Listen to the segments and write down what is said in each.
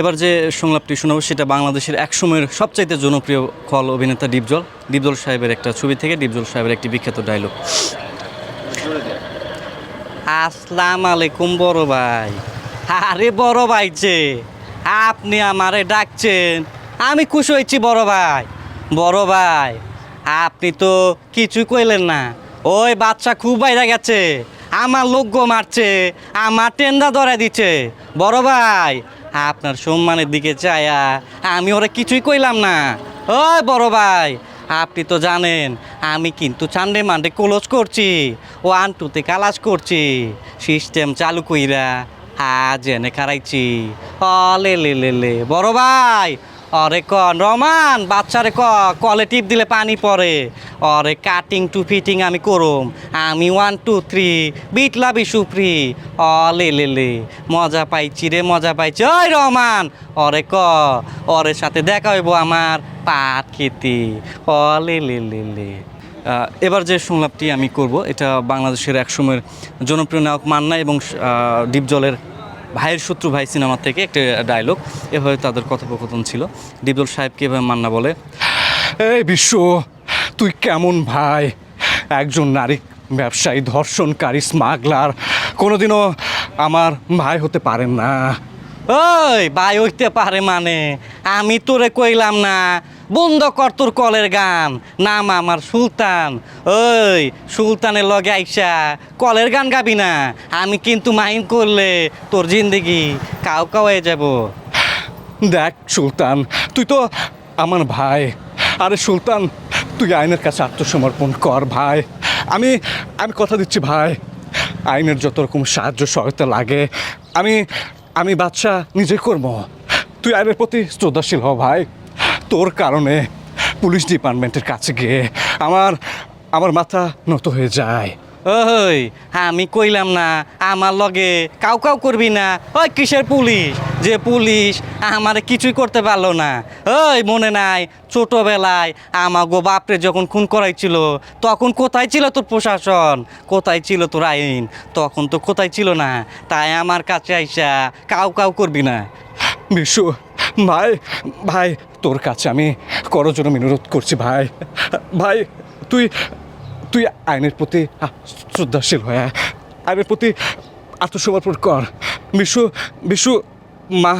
এবার যে সংলাপটি শোনাবো, সেটা বাংলাদেশের একসময়ের সবচাইতে জনপ্রিয় খল অভিনেতা ডিপজল। ডিপজল সাহেবের একটা ছবি থেকে ডিপজল সাহেবের একটি বিখ্যাত ডায়লগ আসসালাম আলাইকুম বড় ভাই। আরে বড় ভাই যে, আপনি আমারে ডাকছেন, আমি খুশি হয়েছি বড় ভাই। বড় ভাই, আপনি তো কিছুই কইলেন না। ওই বাচ্চা খুব বাইরে গেছে, আমার লোক মারছে, আমার টেন্ডা ধরে দিচ্ছে। বড় ভাই আপনার সম্মানের দিকে চায়া, আমি ওরা কিছুই কইলাম না। ও বড় ভাই, আপনি তো জানেন, আমি কিন্তু চান্ডে মান্ডে ক্লোজ করছি, ও আন্টুতে কালাস করছি সিস্টেম চালু কইরা হা জেনে খারাইছি। অ লে লে লে, বড় ভাই অরে ক রমান বাচ্চারে ক, কলে টিপ দিলে পানি পড়ে। অরে কাটিং টু ফিটিং আমি করুম। আমি ওয়ান টু থ্রি বিটলাবি সুপ্রি। অ, লে লে লে। মজা পাইছি রে, মজা পাইছি। ওই রহমান অরে ক অরে সাথে দেখা হইব আমার পাট খেতে। অ, লে লে লে লে। এবার যে সংলাপটি আমি করব, এটা বাংলাদেশের একসময়ের জনপ্রিয় নায়ক মান্না এবং ডিপজলের ভাইয়ের শত্রু ভাই সিনেমা থেকে একটা ডায়লগ এভাবে তাদের কথোপকথন ছিল। ডিপজল সাহেবকে এভাবে মান্না বলে এই বিশ্ব তুই কেমন ভাই? একজন নারী ব্যবসায়ী ধর্ষণকারী স্মাগলার কোনোদিনও আমার ভাই হতে পারেন না। ওই ভাই হইতে পারে মানে? আমি তোরে কইলাম না বন্ধ কর তোর কলের গান। নাম আমার সুলতান। ওই, সুলতানের লগে আইসা কলের গান গাবি না। আমি কিন্তু মাইন করলে তোর জিন্দগি কাউ কাউ হয়ে যাব। দেখ, সুলতান, তুই তো আমার ভাই। আরে সুলতান, তুই আইনের কাছে আত্মসমর্পণ কর ভাই। আমি আমি কথা দিচ্ছি ভাই। আইনের যত রকম সাহায্য সহায়তা লাগে, আমি আমি বাচ্চা নিজে করব। তুই আইনের প্রতি শ্রদ্ধাশীল হ ভাই। তোর কারণে পুলিশ ডিপার্টমেন্টের কাছে গিয়ে আমার আমার মাথা নত হয়ে যায়। ওই আমি কইলাম না আমার লগে কাউ কাউ করবি না। ওই কিসের পুলিশ? যে পুলিশ আমার কিছুই করতে পারল না। ওই মনে নাই ছোটবেলায় আমার গো বাপরে যখন খুন করাইছিল তখন কোথায় ছিল তোর প্রশাসন? কোথায় ছিল তোর আইন? তখন তো কোথায় ছিল না। তাই আমার কাছে আইসা কাউ কাউ করবি না। বিশু ভাই ভাই তোর কাছে আমি করজোর অনুরোধ করছি, ভাই। ভাই, তুই তুই আইনের প্রতি শ্রদ্ধাশীল হয়ে, আইনের প্রতি আত্মসমর্পণ কর। বিশু বিশু, মা,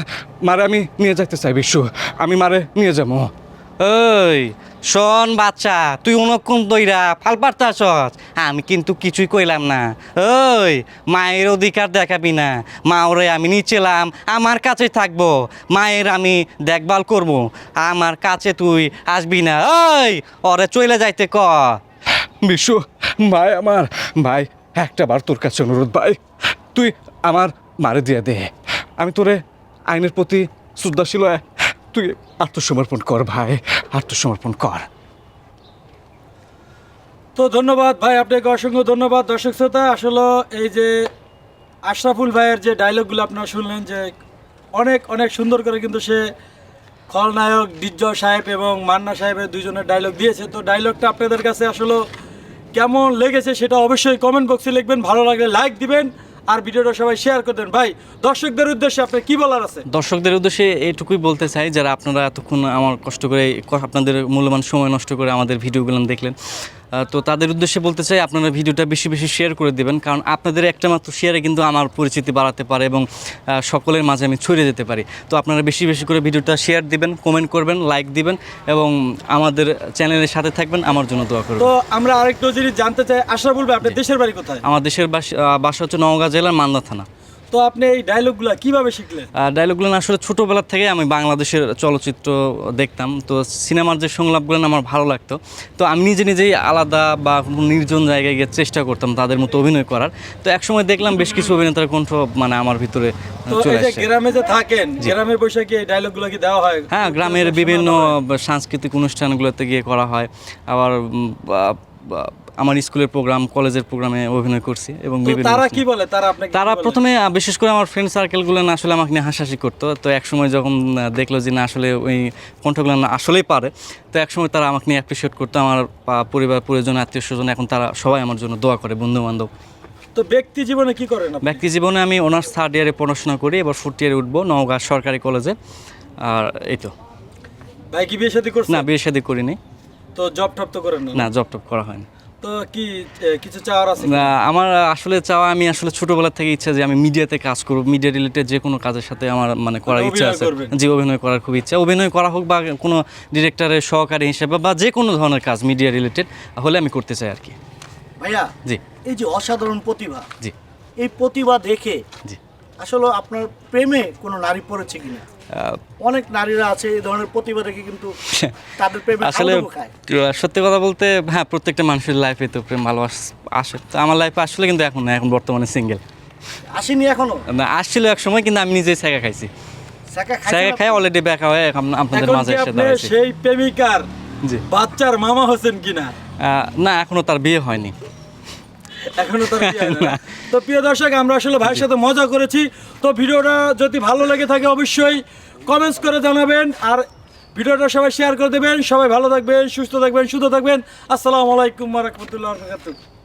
মারে আমি নিয়ে যাইতে চাই, বিশু। আমি মারে নিয়ে যাব। ওই শোন বাচ্চা, তুই অনক্ষণ দইরা, ফাল পারতাছস আমি কিন্তু কিছুই কইলাম না। ওই, মায়ের অধিকার দেখাবি না। মা ওরে আমি নিচেলাম আমার কাছে থাকব। মায়ের আমি দেখভাল করব। আমার কাছে তুই আসবি না। ওই, ওরে চলে যাইতে ক। বিশু, ভাই আমার, ভাই, একটা বার তোর কাছে অনুরোধ, ভাই। তুই আমার মারে দিয়ে দে। আমি তোরে আইনের প্রতি শ্রদ্ধাশীল তুই আত্মসমর্পণ কর, ভাই। আত্মসমর্পণ কর। তো ধন্যবাদ, ভাই, আপনাকে অসংখ্য ধন্যবাদ, দর্শক শ্রোতা। আসলে এই যে আশরাফুল ভাইয়ের যে ডায়লগগুলো আপনারা শুনলেন, যে অনেক অনেক সুন্দর করে কিন্তু সে খলনায়ক ডিজ্জ সাহেব এবং মান্না সাহেবের দুজনের ডায়লগ দিয়েছে। তো ডায়লগটা আপনাদের কাছে আসলে কেমন লেগেছে সেটা অবশ্যই কমেন্ট বক্সে লিখবেন। ভালো লাগলে লাইক দিবেন। আর ভিডিওটা সবাই শেয়ার করে দেন। ভাই, দর্শকদের উদ্দেশ্যে আপনার কি বলার আছে? দর্শকদের উদ্দেশ্যে এটুকুই বলতে চাই, যারা আপনারা এতক্ষণ আমার কষ্ট করে, আপনাদের মূল্যবান সময় নষ্ট করে আমাদের ভিডিওগুলো দেখলেন তো তাদের উদ্দেশ্যে বলতে চাই আপনারা ভিডিওটা বেশি বেশি শেয়ার করে দেবেন কারণ আপনাদের একটা মাত্র শেয়ারে কিন্তু আমার পরিচিতি বাড়াতে পারে এবং সকলের মাঝে আমি ছড়িয়ে যেতে পারি। তো আপনারা বেশি বেশি করে ভিডিওটা শেয়ার দিবেন কমেন্ট করবেন লাইক দিবেন এবং আমাদের চ্যানেলের সাথে থাকবেন আমার জন্য দোয়া করবেন। তো আমরা আরেকটু জিনিস জানতে চাই আশা ভাই আপনার দেশের বাড়ি কোথায়? আমার দেশের বাসা হচ্ছে নওগাঁ জেলার মান্দা থানা। তো আপনি এই ডায়লগগুলো কীভাবে শিখলেন? ডায়লগগুলো আসলে ছোটোবেলার থেকে আমি বাংলাদেশের চলচ্চিত্র দেখতাম। তো সিনেমার যে সংলাপগুলো আমার ভালো লাগতো। তো আমি নিজে নিজেই আলাদা বা নির্জন জায়গায় গিয়ে চেষ্টা করতাম তাদের মতো অভিনয় করার। তো একসময় দেখলাম বেশ কিছু অভিনেতার কণ্ঠ মানে আমার ভিতরে তো চলে এই গ্রামে যে থাকেন গ্রামের বৈশাখী কি এই ডায়লগগুলো কি দেওয়া হয়? হ্যাঁ গ্রামের বিভিন্ন সাংস্কৃতিক অনুষ্ঠানগুলোতে গিয়ে করা হয়। আবার আমার স্কুলের প্রোগ্রাম কলেজের প্রোগ্রামে অভিনয় করছি এবং তারা কি বলে? তারা আপনাকে তারা প্রথমে বিশেষ করে আমার ফ্রেন্ড সার্কেলগুলো না আসলে আমাকে নিয়ে হাসাহাসি করতো। তো একসময় যখন দেখল যে না আসলে ওই কণ্ঠগুলো না আসলেই পারে তো একসময় তারা আমাকে নিয়ে অ্যাপ্রিসিয়েট করতো। আমার পরিবার পরিজন আত্মীয় স্বজন এখন তারা সবাই আমার জন্য দোয়া করে বন্ধু বান্ধব তো ব্যক্তি জীবনে কি করেন? ব্যক্তি জীবনে আমি অনার্স থার্ড ইয়ারে পড়াশোনা করি এবার ফোর্থ ইয়ারে উঠবো নওগাঁ সরকারি কলেজে। আর এই তো। ভাই কি বিয়ে শাদী করছেন? না বিয়ে শাদী করিনি। তো জব টপ তো করেন না জব টপ করা হয়নি। তো কি কিছু চাওয়ার আছে না, আমার আসলে চাওয়া আমি আসলে ছোটবেলা থেকে ইচ্ছা যে আমি মিডিয়াতে কাজ করব মিডিয়া রিলেটেড যে কোনো কাজের সাথে আমার মানে করার ইচ্ছা আছে। যে অভিনয় করার খুব ইচ্ছা। অভিনয় করা হোক বা কোনো ডিরেক্টরের সহকারী হিসেবে বা যে কোনো ধরনের কাজ মিডিয়া রিলেটেড হলে আমি করতে চাই আর কি। ভাইয়া জি। এই যে অসাধারণ প্রতিভা জি। এই প্রতিভা দেখে জি। আসলে আপনার প্রেমে কোনো নারী পড়েছে কিনা? অনেক নারীরা আছে এই ধরনের কিন্তু তাদের প্রেমে আসলে সত্যি কথা বলতে হ্যাঁ প্রত্যেকটা মানুষের লাইফে তো প্রেম ভালোবাস আসে। তো আমার লাইফে আসলে কিন্তু এখন না এখন বর্তমানে সিঙ্গেল আসেনি এখনও? আসছিল এক সময় কিন্তু আমি নিজেই ছাগা খাইছি। সাকা খাই অলরেডি ব্যাক হয়ে এখন আপনাদের মাঝে এসে দাঁড়াইছি। সেই প্রেমিকার জি। বাচ্চার মামা হোসেন কিনা? না এখনও তার বিয়ে হয়নি। এখনও না। তো প্রিয় দর্শক আমরা আসলে ভাইয়ের সাথে মজা করেছি। তো ভিডিওটা যদি ভালো লেগে থাকে অবশ্যই কমেন্টস করে জানাবেন আর ভিডিওটা সবাই শেয়ার করে দেবেন। সবাই ভালো থাকবেন সুস্থ থাকবেন সুস্থ থাকবেন। আসসালামু আলাইকুম রহমতুল্লাহ